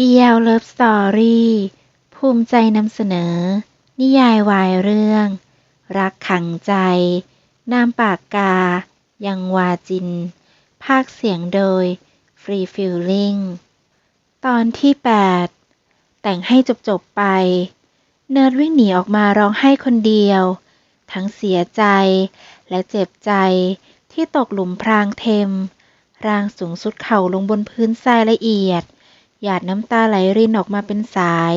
BL Love Story ภูมิใจนำเสนอ นิยายวายเรื่อง รักขังใจ นามปากกา ยังวาจิน ภาคเสียงโดย Free Feeling ตอนที่ 8 แต่งให้จบๆไป เนิร์ดวิ่งหนีออกมาร้องไห้คนเดียว ทั้งเสียใจและเจ็บใจที่ตกหลุมพรางเทม ร่างสูงสุดเข่าลงบนพื้นทรายละเอียด หยาดน้ำตาไหลรินออกมาเป็นสาย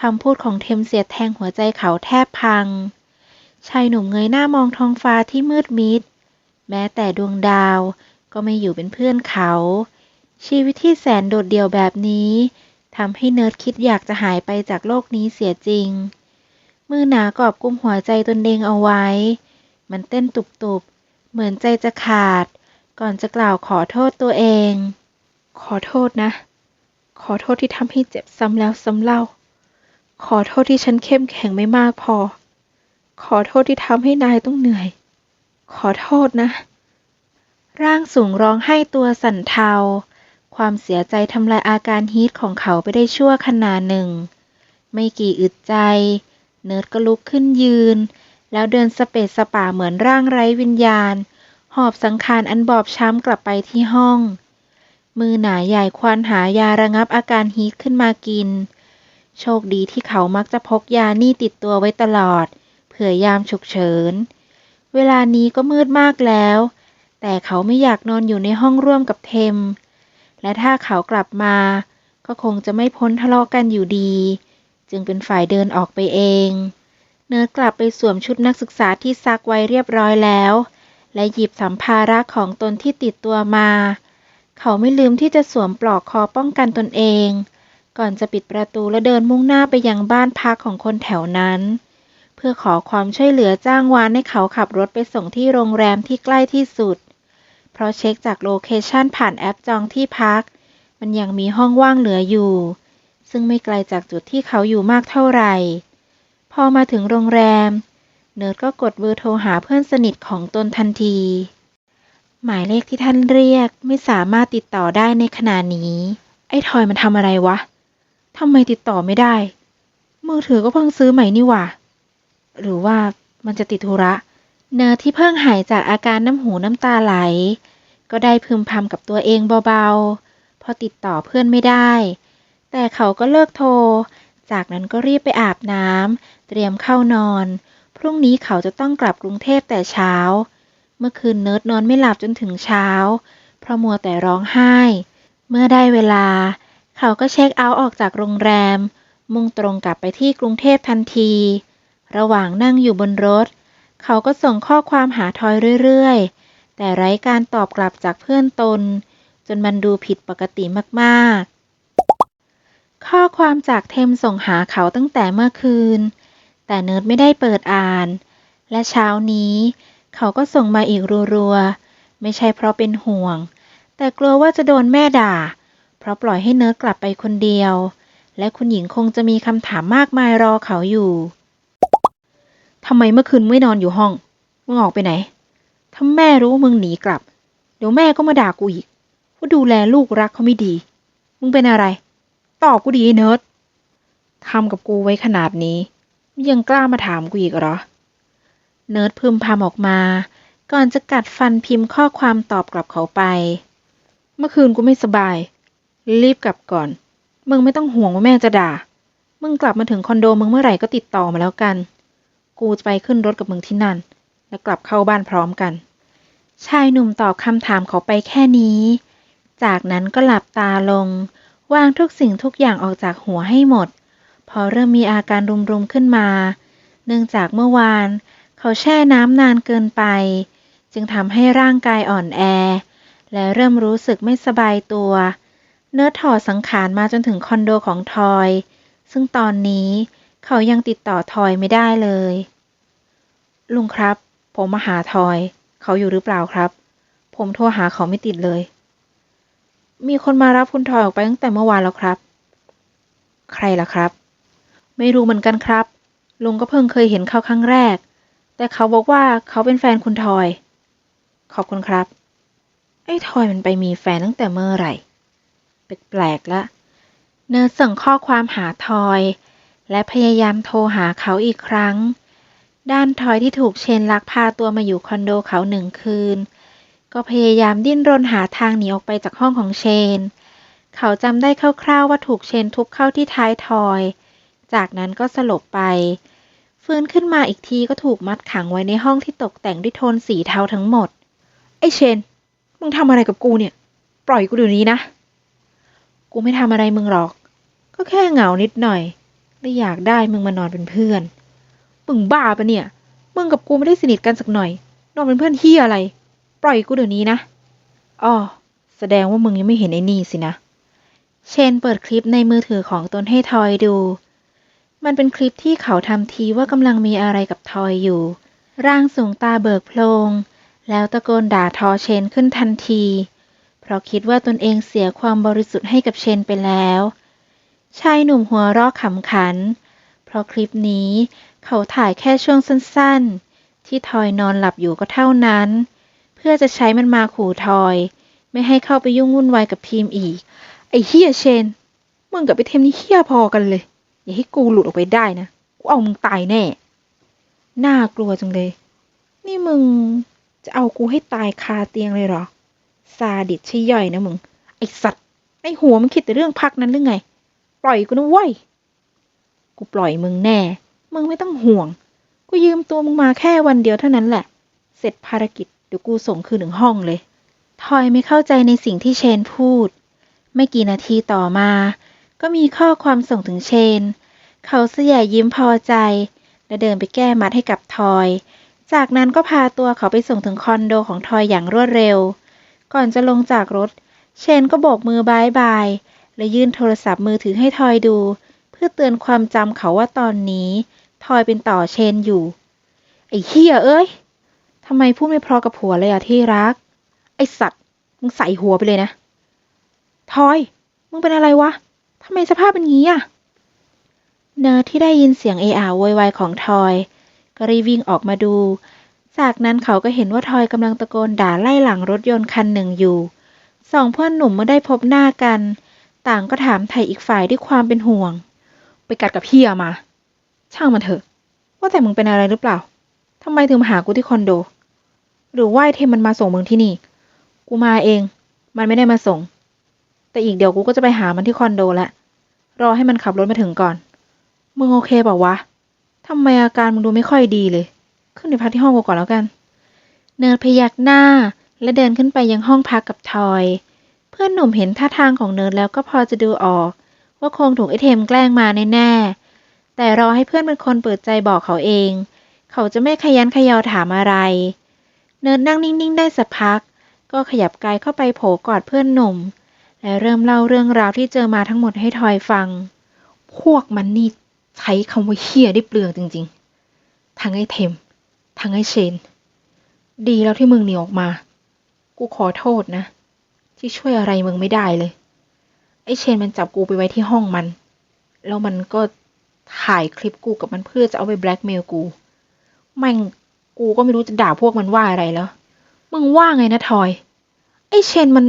คำพูดของเทมเสียดแทงหัวใจเขาแทบพัง ชายหนุ่มเงยหน้ามองท้องฟ้าที่มืดมิด แม้แต่ดวงดาวก็ไม่อยู่เป็นเพื่อนเขา ชีวิตที่แสนโดดเดี่ยวแบบนี้ทำให้เนิร์ดคิดอยากจะหายไปจากโลกนี้เสียจริง มือหนากอบกุมหัวใจตนเองเอาไว้ มันเต้นตุบๆ เหมือนใจจะขาด ก่อนจะกล่าวขอโทษตัวเอง ขอโทษนะ ขอโทษที่ทำให้เจ็บซ้ำแล้วซ้ำเล่า ขอโทษที่ฉันเข้มแข็งไม่มากพอ ขอโทษที่ทำให้นายต้องเหนื่อย ขอโทษนะ ร่างสูงร้องไห้ตัวสั่นเทา ความเสียใจทำลายอาการฮีทของเขาไปได้ชั่วขณะหนึ่ง ไม่กี่อึดใจ เนิร์ดก็ลุกขึ้นยืน แล้วเดินสเปซสป่าเหมือนร่างไร้วิญญาณ หอบสังขารอันบอบช้ำกลับไปที่ห้อง มือหนาใหญ่ควานหายาระงับอาการฮีทขึ้นมากิน โชคดีที่เขามักจะพกยานี่ติดตัวไว้ตลอด เผื่อยามฉุกเฉิน เวลานี้ก็มืดมากแล้ว แต่เขาไม่อยากนอนอยู่ในห้องร่วมกับเทม และถ้าเขากลับมา ก็คงจะไม่พ้นทะเลาะกันอยู่ดี จึงเป็นฝ่ายเดินออกไปเองเนิร์ดกลับไปสวมชุดนักศึกษาที่ซักไว้เรียบร้อยแล้ว และหยิบสัมภาระของตนที่ติดตัวมา เขาไม่ลืมที่จะสวมปลอกคอป้องกันตนเอง ก่อนจะปิดประตูและเดินมุ่งหน้าไปยังบ้านพักของคนแถวนั้น เพื่อขอความช่วยเหลือจ้างวานให้เขาขับรถไปส่งที่โรงแรมที่ใกล้ที่สุด เพราะเช็คจากโลเคชันผ่านแอปจองที่พัก มันยังมีห้องว่างเหลืออยู่ ซึ่งไม่ไกลจากจุดที่เขาอยู่มากเท่าไหร่ พอมาถึงโรงแรม เนิร์ดก็กดเบอร์โทรหาเพื่อนสนิทของตนทันที หมายเลขที่ท่านเรียกไม่สามารถติดต่อได้ในขณะนี้ ไอ้ทอยมันทำอะไรวะทำไมติดต่อไม่ได้ มือถือก็เพิ่งซื้อใหม่นี่หว่า หรือว่ามันจะติดธุระ เนิร์ที่เพิ่งหายจากอาการน้ำหูน้ำตาไหล ก็ได้พึมพำกับตัวเองเบาๆ พอติดต่อเพื่อนไม่ได้ แต่เขาก็เลิกโทร จากนั้นก็รีบไปอาบน้ำเตรียมเข้านอน พรุ่งนี้เขาจะต้องกลับกรุงเทพแต่เช้า เมื่อคืนเนิร์ดนอนไม่หลับจนถึงเช้า เพราะมัวแต่ร้องไห้ เมื่อได้เวลา เขาก็เช็คเอาท์ออกจากโรงแรม มุ่งตรงกลับไปที่กรุงเทพทันที ระหว่างนั่งอยู่บนรถ เขาก็ส่งข้อความหาทอยเรื่อยๆ แต่ไร้การตอบกลับจากเพื่อนตน จนมันดูผิดปกติมากๆ ข้อความจากเทมส่งหาเขาตั้งแต่เมื่อคืน แต่เนิร์ดไม่ได้เปิดอ่าน และเช้านี้ เขาก็ส่งมาอีกรัวๆ ไม่ใช่เพราะเป็นห่วง แต่กลัวว่าจะโดนแม่ด่า เพราะปล่อยให้เนิร์ดกลับไปคนเดียว และคุณหญิงคงจะมีคำถามมากมายรอเขาอยู่ทำไมเมื่อคืนไม่นอนอยู่ห้อง มึงออกไปไหน ถ้าแม่รู้มึงหนีกลับ เดี๋ยวแม่ก็มาด่ากูอีก ว่าดูแลลูกรักเขาไม่ดี มึงเป็นอะไร ตอบกูดีเนิร์ดทำกับกูไว้ขนาดนี้ ยังกล้ามาถามกูอีกเหรอ เนิร์ดพึมพำออกมา ก่อนจะกัดฟันพิมพ์ข้อความตอบกลับเขาไป เมื่อคืนกูไม่สบาย รีบกลับก่อน มึงไม่ต้องห่วงว่าแม่จะด่า มึงกลับมาถึงคอนโดมึงเมื่อไหร่ก็ติดต่อมาแล้วกัน กูจะไปขึ้นรถกับมึงที่นั่น แล้วกลับเข้าบ้านพร้อมกัน ชายหนุ่มตอบคำถามเขาไปแค่นี้ จากนั้นก็หลับตาลง วางทุกสิ่งทุกอย่างออกจากหัวให้หมด พอเริ่มมีอาการรุมๆขึ้นมา เนื่องจากเมื่อวาน เขาแช่น้ำนานเกินไป จึงทำให้ร่างกายอ่อนแอ และเริ่มรู้สึกไม่สบายตัว เนื้อถอดสังขารมาจนถึงคอนโดของทอย ซึ่งตอนนี้เขายังติดต่อทอยไม่ได้เลย ลุงครับ ผมมาหาทอย เขาอยู่หรือเปล่าครับ ผมโทรหาเขาไม่ติดเลย มีคนมารับคุณทอยออกไปตั้งแต่เมื่อวานแล้วครับ ใครล่ะครับ ไม่รู้เหมือนกันครับ ลุงก็เพิ่งเคยเห็นเขาครั้งแรก แต่เขาบอกว่าเขาเป็นแฟนคุณทอย ขอบคุณครับ ไอ้ทอยมันไปมีแฟนตั้งแต่เมื่อไหร่ แปลกๆละเนิร์ดส่งข้อความหาทอย และพยายามโทรหาเขาอีกครั้ง ด้านทอยที่ถูกเชนลักพาตัวมาอยู่คอนโดเขาหนึ่งคืน ก็พยายามดิ้นรนหาทางหนีออกไปจากห้องของเชน เขาจำได้คร่าวๆว่าถูกเชนทุบเข้าที่ท้ายทอย จากนั้นก็สลบไป ฟื้นขึ้นมาอีกทีก็ถูกมัดขังไว้ในห้องที่ตกแต่งด้วยโทนสีเทาทั้งหมด ไอ้เชน มึงทำอะไรกับกูเนี่ย ปล่อยกูเดี๋ยวนี้นะ กูไม่ทำอะไรมึงหรอก ก็แค่เหงานิดหน่อยและอยากได้มึงมานอนเป็นเพื่อน มึงบ้าปะเนี่ย มึงกับกูไม่ได้สนิทกันสักหน่อย นอนเป็นเพื่อนเฮียอะไร ปล่อยกูเดี๋ยวนี้นะอ๋อแสดงว่ามึงยังไม่เห็นไอ้นี่สินะ เชนเปิดคลิปในมือถือของตนให้ทอยดู มันเป็นคลิปที่เขาทำทีว่ากำลังมีอะไรกับทอยอยู่ ร่างสูงตาเบิกโพลง แล้วตะโกนด่าทอเชนขึ้นทันที เพราะคิดว่าตนเองเสียความบริสุทธิ์ให้กับเชนไปแล้ว ชายหนุ่มหัวราะขำขัน เพราะคลิปนี้เขาถ่ายแค่ช่วงสั้นๆ ที่ทอยนอนหลับอยู่ก็เท่านั้น เพื่อจะใช้มันมาขู่ทอย ไม่ให้เข้าไปยุ่งวุ่นวายกับทีมอีก ไอ้เฮียเชน มึงกับไอเทมนี่เฮียพอกันเลย อย่าให้กูหลุดออกไปได้นะ กูเอามึงตายแน่ น่ากลัวจังเลย นี่มึงจะเอากูให้ตายคาเตียงเลยเหรอ ซาดิสใช่ย่อยนะมึง ไอสัตว์ในหัวมึงคิดแต่เรื่องพักนั้นหรือไง ปล่อยกูนะเว้ย กูปล่อยมึงแน่ มึงไม่ต้องห่วง กูยืมตัวมึงมาแค่วันเดียวเท่านั้นแหละ เสร็จภารกิจเดี๋ยวกูส่งคืนถึงห้องเลย ทอยไม่เข้าใจในสิ่งที่เชนพูด ไม่กี่นาทีต่อมา ก็มีข้อความส่งถึงเชน เขาเสียยิ้มพอใจ และเดินไปแก้มัดให้กับทอย จากนั้นก็พาตัวเขาไปส่งถึงคอนโดของทอยอย่างรวดเร็ว ก่อนจะลงจากรถ เชนก็โบกมือบายบาย และยื่นโทรศัพท์มือถือให้ทอยดู เพื่อเตือนความจำเขาว่าตอนนี้ ทอยเป็นต่อเชนอยู่ ไอ้เฮียเอ้ยทำไมพูดไม่พราะกับผัวเลยอะที่รัก ไอสัตว์มึงใส่หัวไปเลยนะ ทอย มึงเป็นอะไรวะำไมสภาพเป็นงี้อะ เนิร์ดที่ได้ยินเสียงเออาโวยวายของทอย ก็รีบวิ่งออกมาดู จากนั้นเขาก็เห็นว่าทอยกำลังตะโกนด่าไล่หลังรถยนต์คันหนึ่งอยู่ สองเพื่อนหนุ่มเมื่อได้พบหน้ากัน ต่างก็ถามไถ่อีกฝ่ายด้วยความเป็นห่วง ไปกัดกับพี่มา ช่างมันเถอะ ว่าแต่มึงเป็นอะไรหรือเปล่าทำไมถึงมาหากูที่คอนโด หรือว่าไอเทมมันมาส่งมึงที่นี่ กูมาเอง มันไม่ได้มาส่ง แต่อีกเดี๋ยวกูก็จะไปหามันที่คอนโดแล้ว รอให้มันขับรถมาถึงก่อน มึงโอเคเปล่าวะทำไมอาการมึงดูไม่ค่อยดีเลย ขึ้นไปพักที่ห้องกูก่อนแล้วกัน เนิร์ดพยักหน้า และเดินขึ้นไปยังห้องพักกับทอย เพื่อนหนุ่มเห็นท่าทางของเนิร์ดแล้วก็พอจะดูออก ว่าคงถูกไอเทมแกล้งมาแน่ๆ แต่รอให้เพื่อนเป็นคนเปิดใจบอกเขาเอง เขาจะไม่ขยันขยอถามอะไร เนิร์ดนั่งนิ่งๆ ได้สักพัก ก็ขยับกายเข้าไปโผกอดเพื่อนหนุ่ม และเริ่มเล่าเรื่องราวที่เจอมาทั้งหมดให้ทอยฟัง พวกมันนี่ใช้คำว่าเฮี้ยได้เปลืองจริงๆ ทั้งไอ้เทม ทั้งไอ้เชน ดีแล้วที่มึงหนีออกมา กูขอโทษนะ ที่ช่วยอะไรมึงไม่ได้เลย ไอ้เชนมันจับกูไปไว้ที่ห้องมัน แล้วมันก็ถ่ายคลิปกูกับมันเพื่อจะเอาไปแบล็กเมลกูแม่งกูก็ไม่รู้จะด่าพวกมันว่าอะไรแล้ว มึงว่าไงนะทอย ไอ้เชนมัน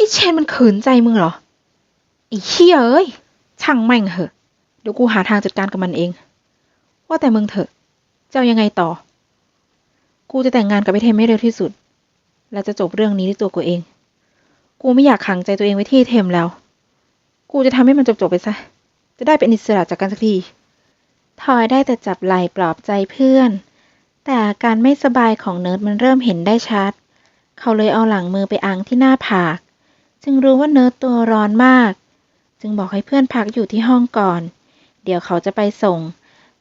ไอ้เชนมันขืนใจมึงเหรอไอ้เชี่ยเอ้ยช่างแม่งเหอะเดี๋ยวกูหาทางจัดการกับมันเอง ว่าแต่มึงเถอะจะเอายังไงต่อ กูจะแต่งงานกับไอ้เทมให้เร็วที่สุด และจะจบเรื่องนี้ด้วยตัวกูเอง กูไม่อยากขังใจตัวเองไว้ที่เทมแล้ว กูจะทำให้มันจบๆไปซะ จะได้เป็นอิสระจากกันสักทีทอยได้แต่จับไหล่ปลอบใจเพื่อน แต่อาการไม่สบายของเนิร์ดมันเริ่มเห็นได้ชัด เขาเลยเอาหลังมือไปอังที่หน้าผาก จึงรู้ว่าเนิร์ดตัวร้อนมาก จึงบอกให้เพื่อนพักอยู่ที่ห้องก่อน เดี๋ยวเขาจะไปส่ง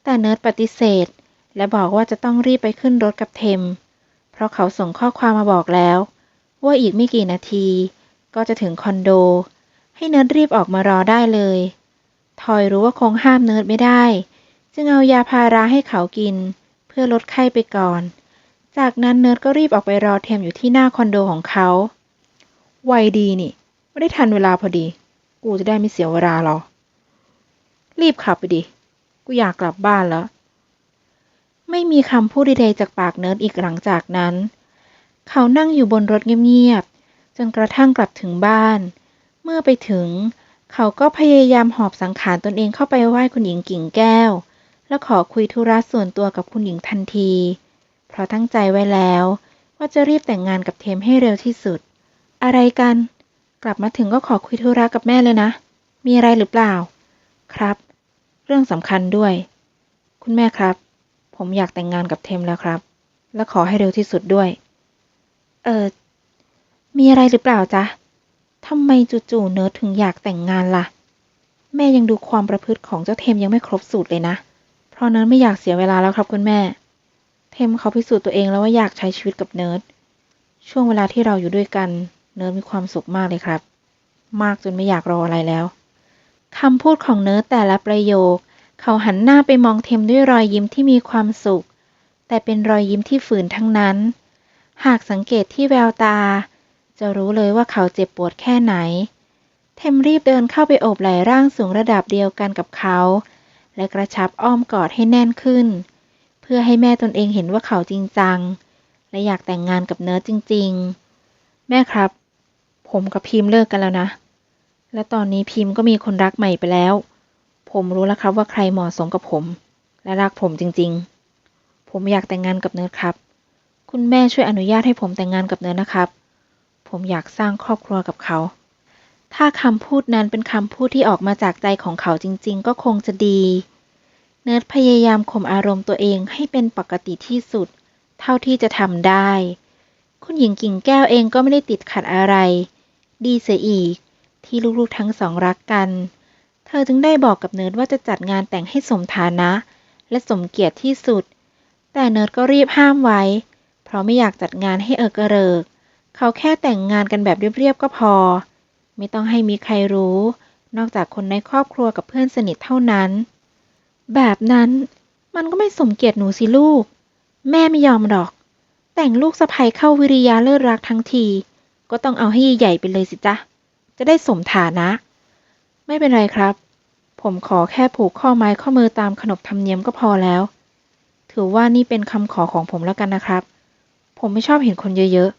แต่เนิร์ดปฏิเสธ และบอกว่าจะต้องรีบไปขึ้นรถกับเทม เพราะเขาส่งข้อความมาบอกแล้ว ว่าอีกไม่กี่นาที ก็จะถึงคอนโด ให้เนิร์ดรีบออกมารอได้เลย ทอยรู้ว่าคงห้ามเนิร์ดไม่ได้ จึงเอายาพาราให้เขากิน เพื่อลดไข้ไปก่อน จากนั้นเนิร์ดก็รีบออกไปรอเทมอยู่ที่หน้าคอนโดของเขา ไวดีนี่ ไม่ได้ทันเวลาพอดี กูจะได้ไม่เสียเวลาหรอ รีบขับไปดิ กูอยากกลับบ้านแล้ว ไม่มีคำพูดใดๆจากปากเนิร์ดอีกหลังจากนั้น เขานั่งอยู่บนรถเงียบๆ จนกระทั่งกลับถึงบ้าน เมื่อไปถึง เขาก็พยายามหอบสังขารตนเองเข้าไปไหว้คุณหญิงกิ่งแก้ว แล้วขอคุยธุระส่วนตัวกับคุณหญิงทันที เพราะตั้งใจไว้แล้วว่าจะรีบแต่งงานกับเทมให้เร็วที่สุด อะไรกัน กลับมาถึงก็ขอคุยธุระกับแม่เลยนะ มีอะไรหรือเปล่า ครับ เรื่องสำคัญด้วย คุณแม่ครับ ผมอยากแต่งงานกับเทมแล้วครับ และขอให้เร็วที่สุดด้วย เออมีอะไรหรือเปล่าจ๊ะทำไมจู่ๆเนิร์ดถึงอยากแต่งงานล่ะ แม่ยังดูความประพฤติของเจ้าเทมยังไม่ครบสูตรเลยนะ เพราะเนิร์ดไม่อยากเสียเวลาแล้วครับคุณแม่ เทมเขาพิสูจน์ตัวเองแล้วว่าอยากใช้ชีวิตกับเนิร์ดช่วงเวลาที่เราอยู่ด้วยกัน เนิร์ดมีความสุขมากเลยครับ มากจนไม่อยากรออะไรแล้วคำพูดของเนิร์ดแต่ละประโยค เขาหันหน้าไปมองเทมด้วยรอยยิ้มที่มีความสุข แต่เป็นรอยยิ้มที่ฝืนทั้งนั้น หากสังเกตที่แววตา จะรู้เลยว่าเขาเจ็บปวดแค่ไหน เทมรีบเดินเข้าไปโอบไหล่ร่างสูงระดับเดียวกันกับเขา และกระชับอ้อมกอดให้แน่นขึ้น เพื่อให้แม่ตนเองเห็นว่าเขาจริงจัง และอยากแต่งงานกับเนิร์ดจริง ๆ แม่ครับ ผมกับพิมพ์เลิกกันแล้วนะ และตอนนี้พิมพ์ก็มีคนรักใหม่ไปแล้ว ผมรู้แล้วครับว่าใครเหมาะสมกับผม และรักผมจริง ๆ ผมอยากแต่งงานกับเนิร์ดครับ คุณแม่ช่วยอนุญาตให้ผมแต่งงานกับเนิร์ดนะครับ ผมอยากสร้างครอบครัวกับเขา ถ้าคำพูดนั้นเป็นคำพูดที่ออกมาจากใจของเขาจริง ๆ ก็คงจะดี เนิร์ดพยายามข่มอารมณ์ตัวเองให้เป็นปกติที่สุด เท่าที่จะทำได้คุณหญิงกิ่งแก้วเองก็ไม่ได้ติดขัดอะไร ดีเสียอีก ที่ลูกๆทั้งสองรักกัน เธอจึงได้บอกกับเนิร์ดว่าจะจัดงานแต่งให้สมฐานะ และสมเกียรติที่สุด แต่เนิร์ดก็รีบห้ามไว้ เพราะไม่อยากจัดงานให้เอิกระเริก เขาแค่แต่งงานกันแบบเรียบๆก็พอ ไม่ต้องให้มีใครรู้ นอกจากคนในครอบครัวกับเพื่อนสนิทเท่านั้น แบบนั้นมันก็ไม่สมเกียรติหนูสิลูก แม่ไม่ยอมหรอก แต่งลูกสะใภ้เข้าวิริยาเลิศรักทั้งที ก็ต้องเอาให้ใหญ่ไปเลยสิจ๊ะ จะได้สมฐานะ ไม่เป็นไรครับ ผมขอแค่ผูกข้อไม้ข้อมือตามขนบธรรมเนียมก็พอแล้ว ถือว่านี่เป็นคำขอของผมแล้วกันนะครับ ผมไม่ชอบเห็นคนเยอะ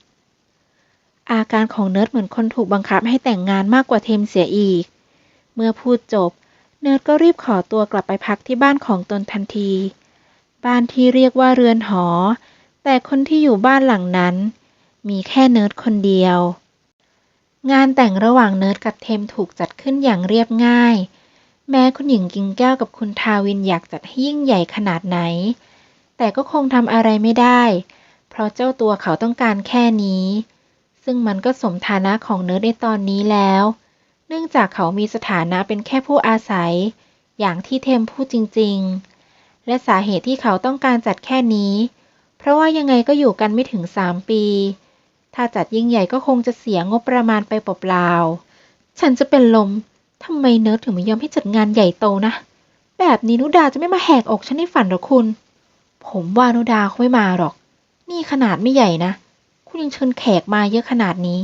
ๆ อาการของเนิร์ดเหมือนคนถูกบังคับให้แต่งงานมากกว่าเทมเสียอีก เมื่อพูดจบ เนิร์ดก็รีบขอตัวกลับไปพักที่บ้านของตนทันที บ้านที่เรียกว่าเรือนหอ แต่คนที่อยู่บ้านหลังนั้น มีแค่เนิร์ดคนเดียว งานแต่งระหว่างเนิร์ดกับเทมถูกจัดขึ้นอย่างเรียบง่าย แม้คุณหญิงกิงแก้วกับคุณทาวินอยากจัดให้ยิ่งใหญ่ขนาดไหน แต่ก็คงทำอะไรไม่ได้ เพราะเจ้าตัวเขาต้องการแค่นี้ ซึ่งมันก็สมฐานะของเนิร์ดในตอนนี้แล้ว เนื่องจากเขามีสถานะเป็นแค่ผู้อาศัย อย่างที่เทมพูดจริง ๆและสาเหตุที่เขาต้องการจัดแค่นี้ เพราะว่ายังไงก็อยู่กันไม่ถึงสามปี ถ้าจัดยิ่งใหญ่ก็คงจะเสียงบประมาณไปเปล่าๆ ฉันจะเป็นลม ทำไมเนิร์ดถึงไม่ยอมให้จัดงานใหญ่โตนะ แบบนี้นุดาจะไม่มาแหกอกฉันในฝันหรอคุณ ผมว่านุดาเขาไม่มาหรอก นี่ขนาดไม่ใหญ่นะ คุณยังเชิญแขกมาเยอะขนาดนี้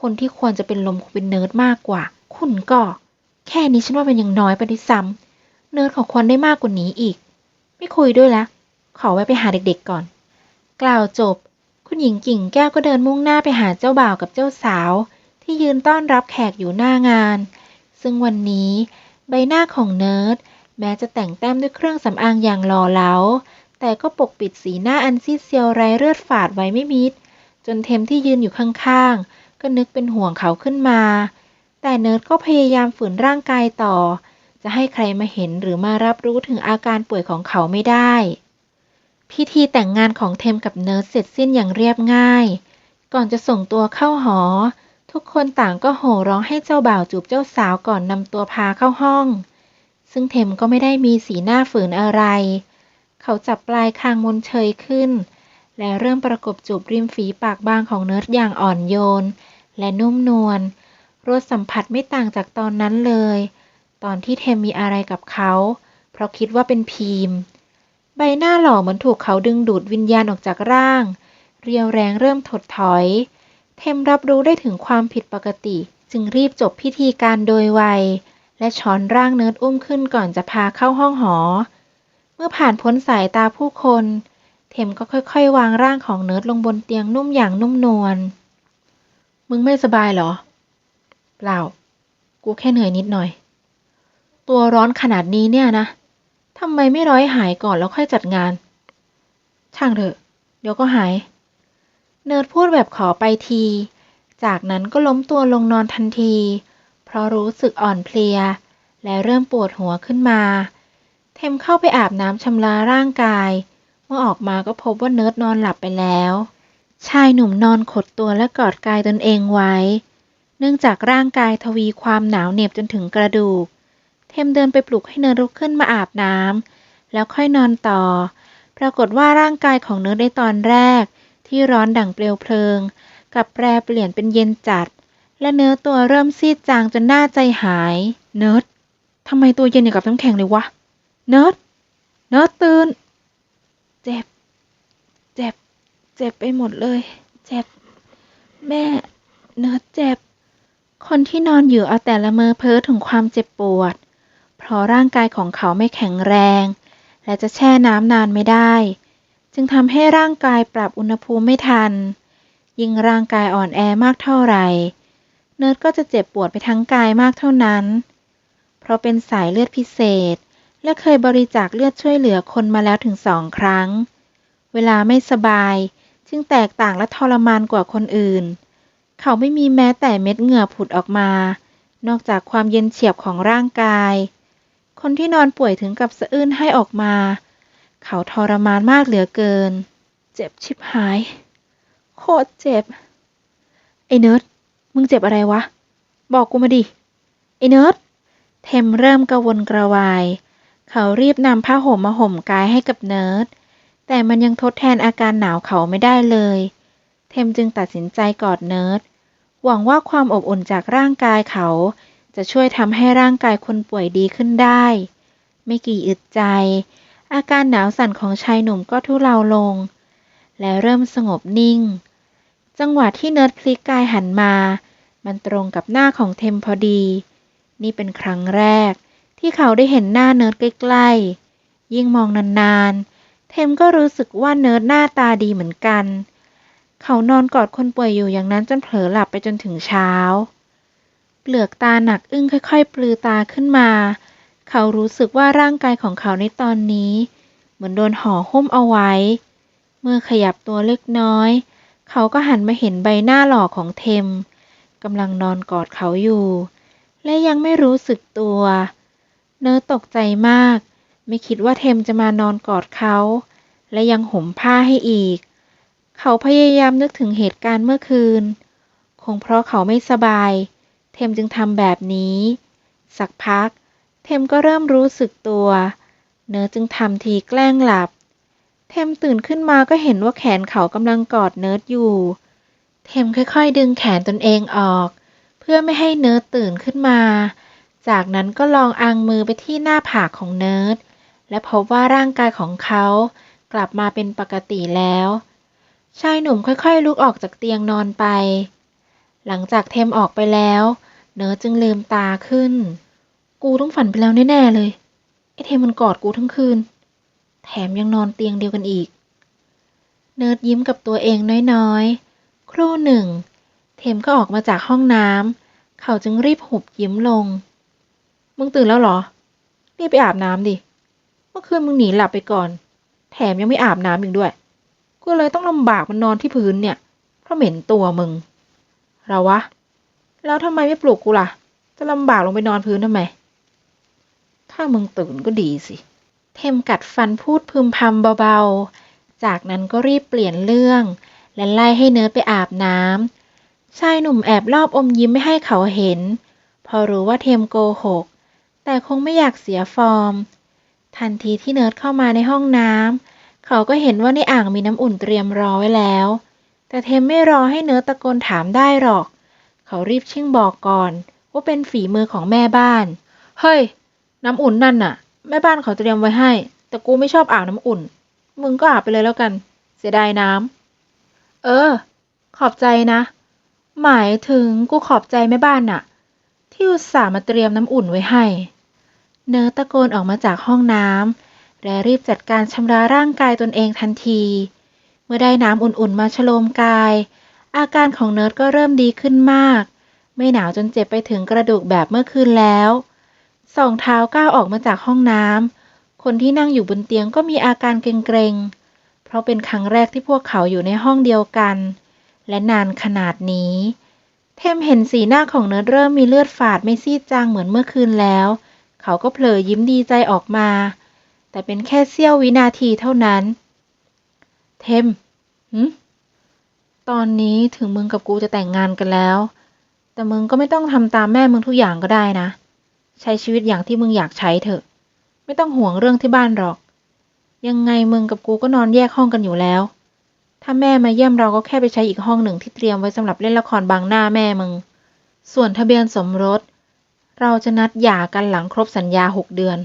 คนที่ควรจะเป็นลมคงเป็นเนิร์ดมากกว่า คุณก็ แค่นี้ฉันว่ามันยังน้อยไปด้วยซ้ำเนิร์ดเขาควรได้มากกว่านี้อีก ไม่คุยด้วยละ ขอไว้ไปหาเด็กๆก่อน กล่าวจบ หญิงกิ่งแก้วก็เดินมุ่งหน้าไปหาเจ้าบ่าวกับเจ้าสาว ที่ยืนต้อนรับแขกอยู่หน้างาน ซึ่งวันนี้ใบหน้าของเนิร์ดแม้จะแต่งแต้มด้วยเครื่องสำอางอย่างหล่อเหลา แต่ก็ปกปิดสีหน้าอันซีดเซียวไร้เลือดฝาดไว้ไม่มิด จนเทมที่ยืนอยู่ข้างๆ ก็นึกเป็นห่วงเขาขึ้นมา แต่เนิร์ดก็พยายามฝืนร่างกายต่อ จะให้ใครมาเห็นหรือมารับรู้ถึงอาการป่วยของเขาไม่ได้ พิธีแต่งงานของเทมกับเนิร์ดเสร็จสิ้นอย่างเรียบง่าย ก่อนจะส่งตัวเข้าหอ ทุกคนต่างก็โห่ร้องให้เจ้าบ่าวจูบเจ้าสาวก่อนนำตัวพาเข้าห้อง ซึ่งเทมก็ไม่ได้มีสีหน้าฝืนอะไร เขาจับปลายคางมนเชยขึ้น และเริ่มประกบจูบริมฝีปากบางของเนิร์ดอย่างอ่อนโยน และนุ่มนวลรสสัมผัสไม่ต่างจากตอนนั้นเลย ตอนที่เทมมีอะไรกับเขา เพราะคิดว่าเป็นพีม ใบหน้าหล่อเหมือนถูกเขาดึงดูดวิญญาณออกจากร่าง เรียวแรงเริ่มถดถอย เทมรับรู้ได้ถึงความผิดปกติ จึงรีบจบพิธีการโดยไว และช้อนร่างเนิร์ดอุ้มขึ้นก่อนจะพาเข้าห้องหอ เมื่อผ่านพ้นสายตาผู้คน เทมก็ค่อยๆ วางร่างของเนิร์ดลงบนเตียงนุ่มอย่างนุ่มนวล มึงไม่สบายเหรอ เปล่า กูกูแค่เหนื่อยนิดหน่อย ตัวร้อนขนาดนี้เนี่ยนะ ทำไมไม่ร้อยหายก่อนแล้วค่อยจัดงาน ช่างเถอะ เดี๋ยวก็หาย เนิร์ดพูดแบบขอไปที จากนั้นก็ล้มตัวลงนอนทันที เพราะรู้สึกอ่อนเพลีย และเริ่มปวดหัวขึ้นมา เทมเข้าไปอาบน้ำชำระร่างกาย เมื่อออกมาก็พบว่าเนิร์ดนอนหลับไปแล้ว ชายหนุ่มนอนขดตัวและกอดกายตนเองไว้ เนื่องจากร่างกายทวีความหนาวเหน็บจนถึงกระดูก เทมเดินไปปลุกให้เนินลุกขึ้นมาอาบน้ำแล้วค่อยนอนต่อ ปรากฏว่าร่างกายของเนิร์ดในตอนแรก ที่ร้อนดั่งเปลวเพลิงกับแปรเปลี่ยนเป็นเย็นจัด และเนื้อตัวเริ่มซีดจางจนหน้าใจหาย เนิร์ดทำไมตัวเย็นอย่างกับน้ำแข็งเลยวะ เนิร์ดเนิร์ดตื่น เจ็บ เจ็บ เจ็บไปหมดเลย เจ็บ แม่ เนิร์ดเจ็บ คนที่นอนอยู่เอาแต่ละเมอเพ้อถึงความเจ็บปวด เพราะร่างกายของเขาไม่แข็งแรง และจะแช่น้ำนานไม่ได้ จึงทำให้ร่างกายปรับอุณหภูมิไม่ทัน ยิ่งร่างกายอ่อนแอมากเท่าไหร่ เนิร์ดก็จะเจ็บปวดไปทั้งกายมากเท่านั้น เพราะเป็นสายเลือดพิเศษ และเคยบริจาคเลือดช่วยเหลือคนมาแล้วถึงสองครั้ง เวลาไม่สบายจึงแตกต่างและทรมานกว่าคนอื่น เขาไม่มีแม้แต่เม็ดเหงื่อผุดออกมา นอกจากความเย็นเฉียบของร่างกาย คนที่นอนป่วยถึงกับสะอื้นให้ออกมา เขาทรมานมากเหลือเกิน เจ็บชิบหาย โคตรเจ็บ ไอ้เนิร์ด มึงเจ็บอะไรวะ บอกกูมาดิ ไอ้เนิร์ด เทมเริ่มกระวนกระวาย เขารีบนำผ้าห่มมาห่มกายให้กับเนิร์ด แต่มันยังทดแทนอาการหนาวเขาไม่ได้เลย เทมจึงตัดสินใจกอดเนิร์ด หวังว่าความอบอุ่นจากร่างกายเขา จะช่วยทำให้ร่างกายคนป่วยดีขึ้นได้ ไม่กี่อึดใจ อาการหนาวสั่นของชายหนุ่มก็ทุเลาลง และเริ่มสงบนิ่ง จังหวะที่เนิร์ดพลิกกายหันมา มันตรงกับหน้าของเทมพอดี นี่เป็นครั้งแรก ที่เขาได้เห็นหน้าเนิร์ดใกล้ๆ ยิ่งมองนานๆ เทมก็รู้สึกว่าเนิร์ดหน้าตาดีเหมือนกัน เขานอนกอดคนป่วยอยู่อย่างนั้นจนเผลอหลับไปจนถึงเช้า เปลือกตาหนักอึ้งค่อย ๆ ปลือตาขึ้นมา เขารู้สึกว่าร่างกายของเขาในตอนนี้ เหมือนโดนห่อหุ้มเอาไว้ เมื่อขยับตัวเล็กน้อย เขาก็หันมาเห็นใบหน้าหล่อของเทมกำลังนอนกอดเขาอยู่ และยังไม่รู้สึกตัว เนอตกใจมาก ไม่คิดว่าเทมจะมานอนกอดเขา และยังห่มผ้าให้อีก เขาพยายามนึกถึงเหตุการณ์เมื่อคืน คงเพราะเขาไม่สบาย เทมจึงทำแบบนี้ สักพัก เทมก็เริ่มรู้สึกตัว เนอจึงทำทีแกล้งหลับ เทมตื่นขึ้นมาก็เห็นว่าแขนเขากำลังกอดเนิร์ดอยู่ เทมค่อยๆ ดึงแขนตนเองออก เพื่อไม่ให้เนิร์ดตื่นขึ้นมา จากนั้นก็ลองอังมือไปที่หน้าผากของเนิร์ดและพบว่าร่างกายของเขากลับมาเป็นปกติแล้ว ชายหนุ่มค่อยๆ ลุกออกจากเตียงนอนไป หลังจากเทมออกไปแล้ว เนิร์ดจึงลืมตาขึ้น กูต้องฝันไปแล้วแน่ๆเลย ไอเทมมันกอดกูทั้งคืน แถมยังนอนเตียงเดียวกันอีก เนิร์ดยิ้มกับตัวเองน้อยๆ ครู่หนึ่ง เทมก็ออกมาจากห้องน้ำ เขาจึงรีบหุบยิ้มลง มึงตื่นแล้วเหรอ รีบไปอาบน้ำดิ เมื่อคืนมึงหนีหลับไปก่อน แถมยังไม่อาบน้ำอีกด้วย กูเลยต้องลำบากมันนอนที่พื้นเนี่ย เพราะเหม็นตัวมึง เราวะ แล้วทำไมไม่ปลุกกูล่ะ จะลำบากลงไปนอนพื้นทำไม ถ้ามึงตื่นก็ดีสิ เทมกัดฟันพูดพึมพำเบาๆ จากนั้นก็รีบเปลี่ยนเรื่อง และไล่ให้เนิร์ดไปอาบน้ำชายหนุ่มแอบรอบอมยิ้มไม่ให้เขาเห็น พอรู้ว่าเทมโกหก แต่คงไม่อยากเสียฟอร์ม ทันทีที่เนิร์ดเข้ามาในห้องน้ำเขาก็เห็นว่าในอ่างมีน้ำอุ่นเตรียมรอไว้แล้ว แต่เทมไม่รอให้เนิร์ดตะโกนถามได้หรอก เขารีบชิ่งบอกก่อน ว่าเป็นฝีมือของแม่บ้าน เฮ้ย น้ำอุ่นนั่นน่ะ แม่บ้านเขาเตรียมไว้ให้ แต่กูไม่ชอบอาบน้ำอุ่น มึงก็อาบไปเลยแล้วกัน เสียดายน้ำ เออ ขอบใจนะ หมายถึงกูขอบใจแม่บ้านน่ะ ที่อุตส่าห์มาเตรียมน้ำอุ่นไว้ให้ เนิร์ดตะโกนออกมาจากห้องน้ำและรีบจัดการชำระร่างกายตนเองทันที เมื่อได้น้ำอุ่นๆมาชโลมกาย อาการของเนิร์ดก็เริ่มดีขึ้นมาก ไม่หนาวจนเจ็บไปถึงกระดูกแบบเมื่อคืนแล้วสองเท้าก้าวออกมาจากห้องน้ำคนที่นั่งอยู่บนเตียงก็มีอาการเกรงๆ เพราะเป็นครั้งแรกที่พวกเขาอยู่ในห้องเดียวกัน และนานขนาดนี้ เทมเห็นสีหน้าของเนิร์ดเริ่มมีเลือดฝาดไม่ซีดจางเหมือนเมื่อคืนแล้ว เขาก็เผลอยิ้มดีใจออกมา แต่เป็นแค่เสี้ยววินาทีเท่านั้น เทมหืม ตอนนี้ถึงมึงกับกูจะแต่งงานกันแล้ว แต่มึงก็ไม่ต้องทำตามแม่มึงทุกอย่างก็ได้นะ ใช้ชีวิตอย่างที่มึงอยากใช้เถอะ ไม่ต้องห่วงเรื่องที่บ้านหรอก ยังไงมึงกับกูก็นอนแยกห้องกันอยู่แล้ว ถ้าแม่มาเยี่ยมเราก็แค่ไปใช้อีกห้องหนึ่งที่เตรียมไว้สำหรับเล่นละครบังหน้าแม่มึง ส่วนทะเบียนสมรส เราจะนัดหย่ากันหลังครบสัญญาหกเดือน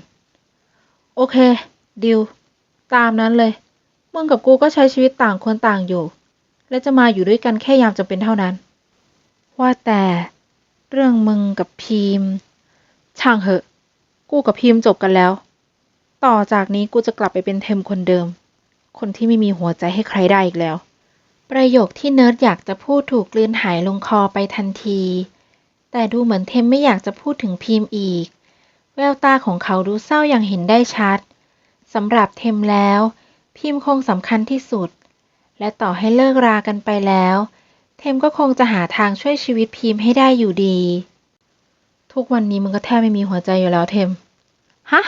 โอเคดิวตามนั้นเลย มึงกับกูก็ใช้ชีวิตต่างคนต่างอยู่ และจะมาอยู่ด้วยกันแค่ยามจำเป็นเท่านั้น ว่าแต่เรื่องมึงกับพีม ช่างเหอะ กูกับพีมจบกันแล้ว ต่อจากนี้กูจะกลับไปเป็นเทมคนเดิม คนที่ไม่มีหัวใจให้ใครได้อีกแล้ว ประโยคที่เนิร์ดอยากจะพูดถูกกลืนหายลงคอไปทันที แต่ดูเหมือนเทมไม่อยากจะพูดถึงพีมอีก แววตาของเขาดูเศร้าอย่างเห็นได้ชัดสำหรับเทมแล้ว พิมคงสำคัญที่สุด และต่อให้เลิกรากันไปแล้ว เทมก็คงจะหาทางช่วยชีวิตพิมให้ได้อยู่ดี ทุกวันนี้มึงก็แทบไม่มีหัวใจอยู่แล้วเทม ฮะ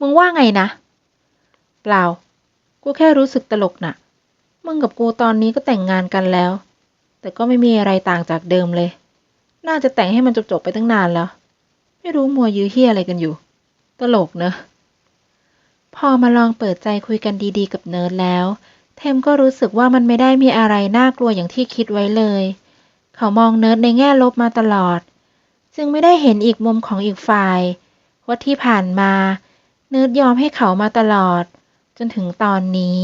มึงว่าไงนะ เปล่า กูแค่รู้สึกตลกน่ะ มึงกับกูตอนนี้ก็แต่งงานกันแล้ว แต่ก็ไม่มีอะไรต่างจากเดิมเลย น่าจะแต่งให้มันจบๆไปตั้งนานแล้ว ไม่รู้มัวยื้อเฮียอะไรกันอยู่ ตลกเนอะ พอมาลองเปิดใจคุยกันดีๆกับเนิร์ดแล้ว เทมก็รู้สึกว่ามันไม่ได้มีอะไรน่ากลัวอย่างที่คิดไว้เลย เขามองเนิร์ดในแง่ลบมาตลอด จึงไม่ได้เห็นอีกมุมของอีกฝ่ายว่าที่ผ่านมา เนิร์ดยอมให้เขามาตลอด จนถึงตอนนี้